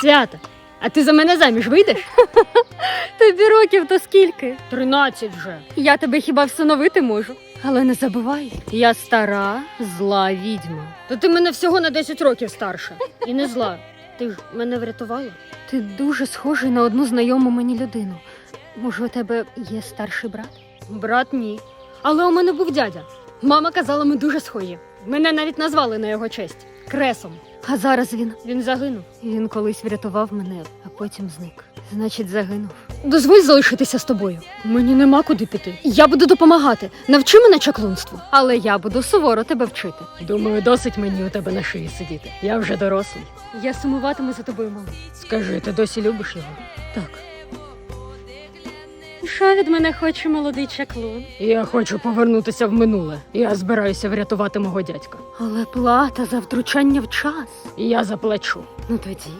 Свята, а ти за мене заміж вийдеш? Тобі років то скільки? Тринадцять вже. Я тебе хіба всиновити можу. Але не забувай, Я стара, зла відьма. То ти мене всього на 10 років старша. І не зла. Ти ж мене врятувала. ти дуже схожий на одну знайому мені людину. Може, у тебе є старший брат? Брат ні. Але у мене був дядя. Мама казала, ми дуже схожі. Мене навіть назвали на його честь кресом. А зараз він. Він загинув. Він колись врятував мене, а потім зник. Значить, загинув. Дозволь залишитися з тобою. Мені нема куди піти. Я буду допомагати. Навчи мене чаклунству. Але я буду суворо тебе вчити. Думаю, досить мені у тебе на шиї сидіти. Я вже дорослий. Я сумуватиму за тобою, мама. Скажи, ти досі любиш його? Так. Що від мене хоче молодий чаклун? Я хочу повернутися в минуле. Я збираюся врятувати мого дядька. Але плата за втручання в час. Я заплачу. Ну тоді